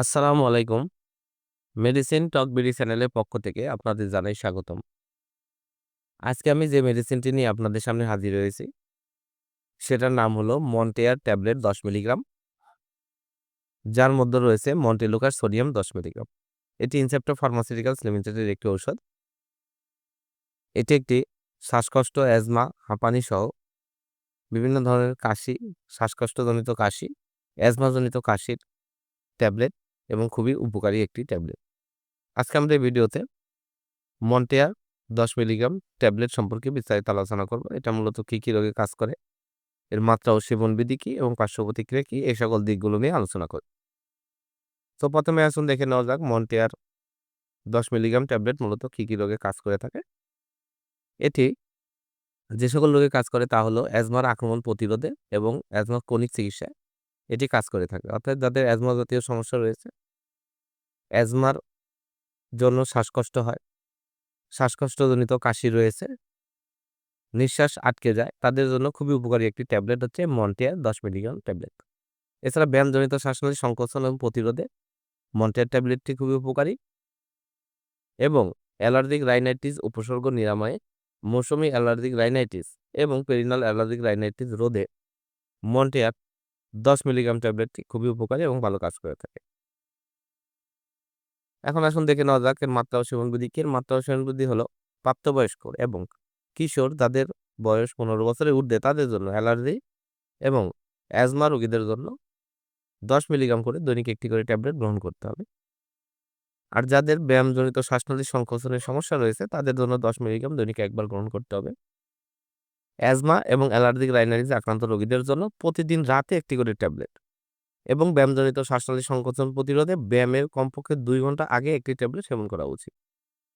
আসসালামু আলাইকুম। মেডিসিন টক বিডি চ্যানেলের পক্ষ থেকে আপনাদের জানাই স্বাগতম। আজকে আমি যে মেডিসিনটি নিয়ে আপনাদের সামনে হাজির হয়েছি সেটার নাম হলো মন্টেয়ার ট্যাবলেট ১০ মিলিগ্রাম। যার মধ্যে রয়েছে মন্টেলুকার সোডিয়াম ১০ মিলিগ্রাম। এটি ইনসেপ্টো ফার্মাসিউটিক্যালস লিমিটেডের একটি ঔষধ। এটি একটি শ্বাসকষ্ট, অ্যাজমা, হাঁপানি সহ বিভিন্ন ধরনের কাশি, শ্বাসকষ্টজনিত কাশি, অ্যাজমাজনিত কাশির ট্যাবলেট এবং খুবই উপকারী একটি ট্যাবলেট। আজকে আমাদের ভিডিওতে মন্টেয়ার ১০ মিলিগ্রাম ট্যাবলেট সম্পর্কে বিস্তারিত আলোচনা করব। এটা মূলত কী, কী রোগে কাজ করে, এর মাত্রা ও সেবনবিধি কী এবং পার্শ্ব প্রতিক্রিয়া কী, এই সকল দিকগুলো নিয়ে আলোচনা করি। তো প্রথমে আসুন দেখে নেওয়া যাক মন্টেয়ার ১০ মিলিগ্রাম ট্যাবলেট মূলত কী, কী রোগে কাজ করে থাকে। এটি যে সকল রোগে কাজ করে তা হলো অ্যাজমার আক্রমণ প্রতিরোধে এবং অ্যাজমা ক্রনিক চিকিৎসায় এটি কাজ করে থাকে। অর্থাৎ যাদের অ্যাজমা জাতীয় সমস্যা রয়েছে, অ্যাজমার জন্য শ্বাসকষ্ট হয়, শ্বাসকষ্টজনিত কাশি রয়েছে, নিঃশ্বাস আটকে যায়, তাদের জন্য খুবই উপকারী একটি ট্যাবলেট হচ্ছে মন্টেয়ার ১০ মিলিগ্রাম ট্যাবলেট। এছাড়া ব্যায়ামজনিত শ্বাসনালী সংকোচন এবং প্রতিরোধে মন্টেয়ার ট্যাবলেটটি খুবই উপকারী এবং অ্যালার্জিক রাইনাইটিস উপসর্গ নিরাময়ে মৌসুমি অ্যালার্জিক রাইনাইটিস এবং পেরিনাল অ্যালার্জিক রাইনাইটিস রোধে মন্টেয়ার ১০ মিলিগ্রাম ট্যাবলেটটি খুবই উপকারী এবং ভালো কাজ করে থাকে। এখন আসুন দেখে নেওয়া যাক এর মাত্রা ও কি? এর মাত্রা ও সেবনবিধি হলো প্রাপ্তবয়স্ক এবং কিশোর যাদের বয়স ১৫ বছরের ঊর্ধ্বে তাদের জন্য অ্যালার্জি এবং অ্যাজমা রোগীদের জন্য ১০ মিলিগ্রাম করে দৈনিক একটি করে ট্যাবলেট গ্রহণ করতে হবে। আর যাদের ব্যায়ামজনিত শ্বাসনালীর সংকোচনের সমস্যা রয়েছে তাদের জন্য ১০ মিলিগ্রাম দৈনিক একবার গ্রহণ করতে হবে। অ্যাজমা এবং অ্যালার্জিক রাইনাইটিস আক্রান্ত রোগীদের জন্য প্রতিদিন রাতে একটি করে ট্যাবলেট এবং ব্যায়ামজনিত শ্বাসনালী সংকোচন প্রতিরোধে ব্যায়ামের কমপক্ষে দুই ঘণ্টা আগে একটি ট্যাবলেট সেবন করা উচিত।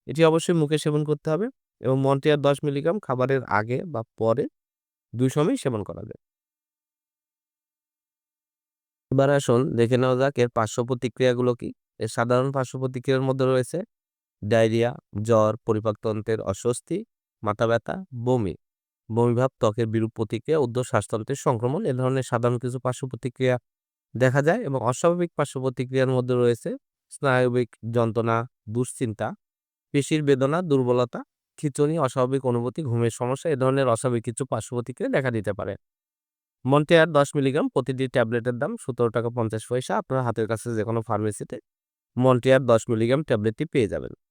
এটি অবশ্যই মুখে সেবন করতে হবে এবং মন্টেয়ার ১০ মিলিগ্রাম খাবারের আগে বা পরে দুই সময়ই সেবন করা যায়। এবার আসুন দেখে নেওয়া যাক এর পার্শ্ব প্রতিক্রিয়াগুলো কি? এর সাধারণ পার্শ্ব প্রতিক্রিয়ার মধ্যে রয়েছে ডায়রিয়া, জ্বর, পরিপাকতন্ত্রের অস্বস্তি, মাথা ব্যথা, বমি, বমিভাব, ত্বকের বিরূপ প্রতিক্রিয়া, উর্ধ্ব শ্বাসতন্ত্রের সংক্রমণ এ ধরনের সাধারণ কিছু পার্শ্ব প্রতিক্রিয়া দেখা যায় এবং অস্বাভাবিক পার্শ্ব প্রতিক্রিয়ার মধ্যে রয়েছে স্নায়বিক যন্ত্রণা, দুশ্চিন্তা, পেশির বেদনা, দুর্বলতা, খিঁচুনি, অস্বাভাবিক অনুভূতি, ঘুমের সমস্যা এ ধরনের অস্বাভাবিক কিছু পার্শ্ব প্রতিক্রিয়া দেখা দিতে পারে। মন্টেয়ার ১০ মিলিগ্রাম প্রতিটি ট্যাবলেটের দাম সতেরো টাকা পঞ্চাশ পয়সা আপনার হাতের কাছে যে কোনো ফার্মেসিতে মন্টেয়ার ১০ মিলিগ্রাম ট্যাবলেটটি পেয়ে যাবেন।